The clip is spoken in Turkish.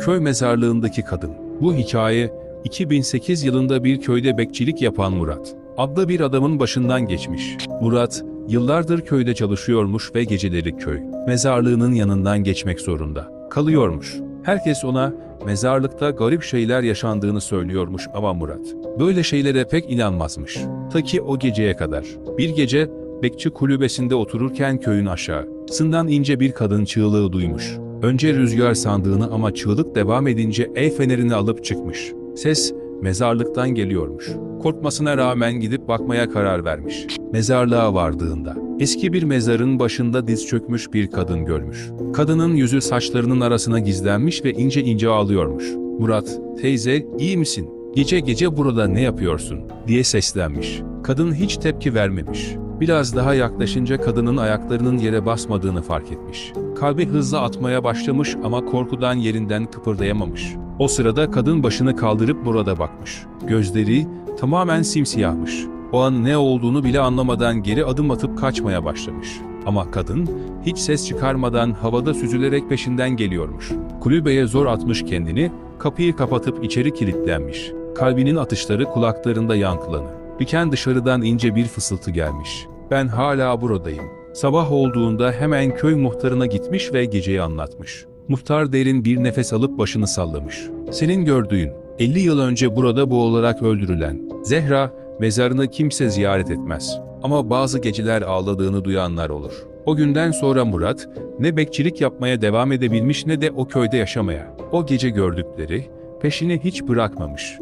Köy mezarlığındaki kadın. Bu hikaye 2008 yılında bir köyde bekçilik yapan Murat adlı bir adamın başından geçmiş. Murat yıllardır köyde çalışıyormuş ve geceleri köy mezarlığının yanından geçmek zorunda kalıyormuş. Herkes ona mezarlıkta garip şeyler yaşandığını söylüyormuş ama Murat böyle şeylere pek inanmazmış. Ta ki o geceye kadar. Bir gece bekçi kulübesinde otururken köyün aşağısından ince bir kadın çığlığı duymuş. Önce rüzgar sandığını ama çığlık devam edince el fenerini alıp çıkmış. Ses mezarlıktan geliyormuş. Korkmasına rağmen gidip bakmaya karar vermiş. Mezarlığa vardığında eski bir mezarın başında diz çökmüş bir kadın görmüş. Kadının yüzü saçlarının arasına gizlenmiş ve ince ince ağlıyormuş. Murat, teyze iyi misin? Gece gece burada ne yapıyorsun? diye seslenmiş. Kadın hiç tepki vermemiş. Biraz daha yaklaşınca kadının ayaklarının yere basmadığını fark etmiş. Kalbi hızla atmaya başlamış ama korkudan yerinden kıpırdayamamış. O sırada kadın başını kaldırıp Murat'a bakmış. Gözleri tamamen simsiyahmış. O an ne olduğunu bile anlamadan geri adım atıp kaçmaya başlamış. Ama kadın hiç ses çıkarmadan havada süzülerek peşinden geliyormuş. Kulübeye zor atmış kendini, kapıyı kapatıp içeri kilitlenmiş. Kalbinin atışları kulaklarında yankılanı. Diken dışarıdan ince bir fısıltı gelmiş. Ben hala buradayım. Sabah olduğunda hemen köy muhtarına gitmiş ve geceyi anlatmış. Muhtar derin bir nefes alıp başını sallamış. Senin gördüğün, 50 yıl önce burada boğularak öldürülen Zehra, mezarını kimse ziyaret etmez. Ama bazı geceler ağladığını duyanlar olur. O günden sonra Murat, ne bekçilik yapmaya devam edebilmiş ne de o köyde yaşamaya. O gece gördükleri, peşini hiç bırakmamış.